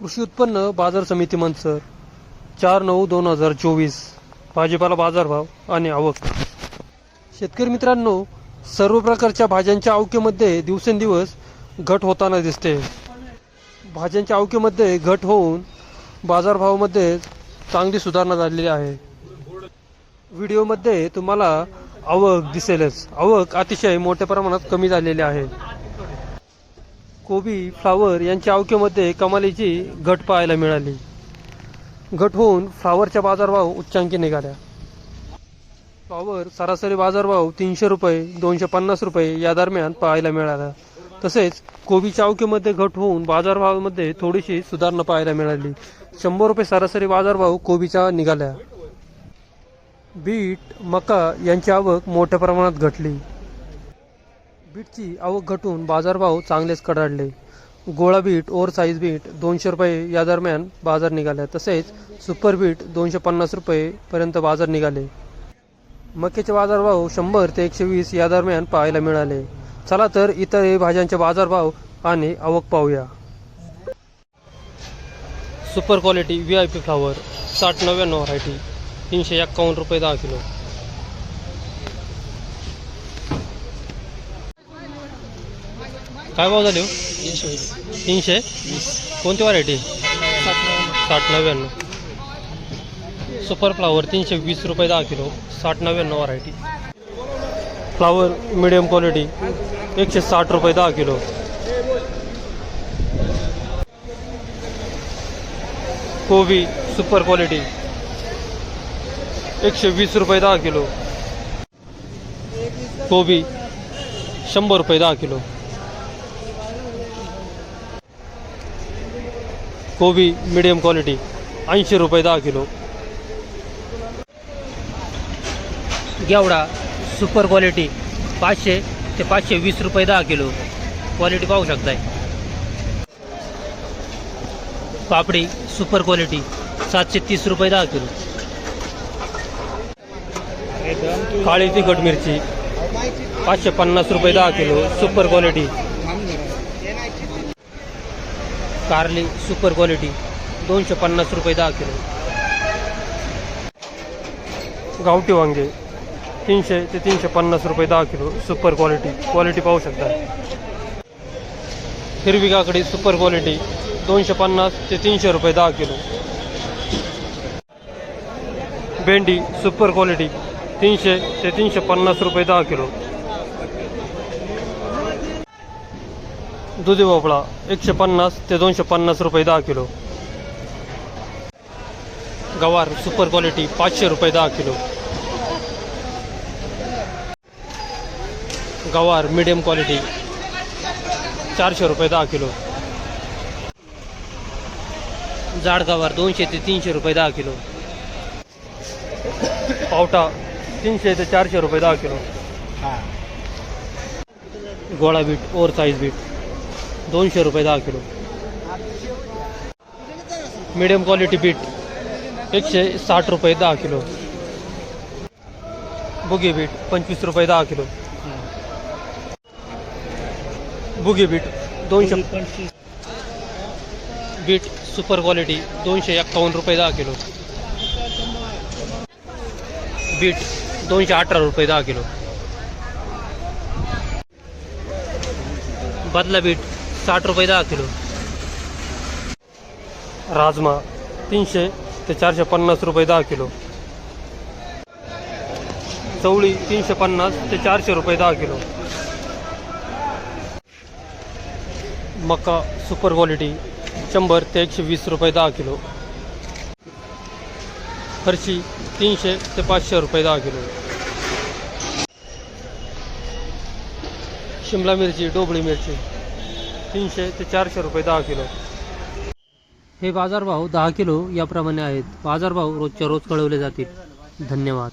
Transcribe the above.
कृषी उत्पन्न बाजार समिती मंच चार नऊ दोन हजार चोवीस. भाजीपाला बाजारभाव आणि आवक. शेतकरी मित्रांनो सर्व प्रकारच्या भाज्यांच्या आवकेमध्ये दिवसेंदिवस घट होताना दिसते. भाज्यांच्या आवकेमध्ये घट होऊन बाजारभावामध्ये चांगली सुधारणा झालेली आहे. व्हिडिओमध्ये तुम्हाला आवक दिसेलच. आवक अतिशय मोठ्या प्रमाणात कमी झालेली आहे. कोबी फ्लावर यांच्या अवक्यामध्ये कमालीची घट पाहायला मिळाली. घट होऊन फ्लावरच्या बाजारभाव उच्चांकी निघाल्या. फ्लावर सरासरी बाजारभाव तीनशे रुपये दोनशे पन्नास रुपये या दरम्यान पाहायला मिळाला. तसेच कोबीच्या अवकेमध्ये घट होऊन बाजारभावामध्ये थोडीशी सुधारणा पाहायला मिळाली. शंभर रुपये सरासरी बाजारभाव कोबीच्या निघाल्या. बीट मका यांची आवक मोठ्या प्रमाणात घटली. बीटची आवक घटून बाजारभाव चांगलेच कडाडले. गोळा बीट ओव्हर साईज बीट दोनशे रुपये या दरम्यान बाजार निघाले. तसेच सुपर बीट दोनशे पन्नास रुपयेपर्यंत बाजार निघाले. मक्याचे बाजारभाव शंभर ते एकशे वीस या दरम्यान पाहायला मिळाले. चला तर इतर भाज्यांचे बाजारभाव आणि आवक पाहूया. Super quality V I P flower साठ नव्याण्णव व्हरायटी तीनशे एक्कावन्न रुपये दहा किलो. काय भाव झाले हो? तीनशे. कोणती व्हरायटी साठ नव्याण्णव. सुपर फ्लावर तीनशे वीस रुपये दहा किलो. साठ नव्याण्णव व्हरायटी फ्लावर मिडियम क्वालिटी एकशे साठ रुपये दहा किलो. कोबी सुपर क्वालिटी एकशे वीस रुपये दहा किलो. कोबी शंभर रुपये दहा किलो. कोबी मिडियम क्वालिटी ऐंशी रुपये दहा किलो. गेवडा सुपर क्वालिटी पाचशे ते पाचशे वीस रुपये दहा किलो. क्वालिटी पाहू शकताय. पापडी सुपर क्वालिटी सातशे तीस रुपये दहा किलो. काळी तिखट मिरची पाचशे पन्नास रुपये दहा किलो सुपर क्वालिटी कारली सुपर क्वालिटी दोनशे पन्नास रुपये दहा किलो गावठी वांगे तीनशे ते तीनशे पन्नास रुपये दहा किलो सुपर क्वालिटी क्वालिटी पाहू शकता हिरवी काकडी सुपर क्वालिटी दोनशे पन्नास ते तीनशे रुपये दहा किलो भेंडी सुपर क्वालिटी तीनशे ते तीनशे पन्नास रुपये दहा किलो दुधी भोपळा एकशे पन्नास ते दोनशे पन्नास रुपये दहा किलो. गवार सुपर क्वालिटी पाचशे रुपये दहा किलो. गवार मिडियम क्वालिटी चारशे रुपये दहा किलो. जाड गवार दोनशे ते तीनशे रुपये दहा किलो. पावटा तीनशे ते चारशे रुपये दहा किलो. गोळा बीट ओव्हर साईज बीट. दोनशे रुपये दहा किलो. मिडियम क्वालिटी बीट एकशे साठ रुपये दहा किलो. बुगी बीट पंचवीस रुपये दहा किलो. बुगी बीट दोनशे बीट सुपर क्वालिटी दोनशे एक्कावन्न रुपये दहा किलो. बीट दोनशे अठरा रुपये दहा किलो. बदला बीट साठ रुपये दहा किलो. राजमा तीनशे ते चारशे पन्नास रुपये दहा किलो. चवळी तीनशे पन्नास ते चारशे रुपये दहा किलो. मका सुपर क्वालिटी शंभर ते एकशे वीस रुपये दहा किलो. फरशी तीनशे ते पाचशे रुपये दहा किलो. शिमला मिरची डोबळी मिरची. तीनशे ते चारशे रुपये दहा किलो. हे बाजारभाव दहा किलो याप्रमाणे आहेत. बाजारभाव रोजच्या रोज कळवले जातील. धन्यवाद.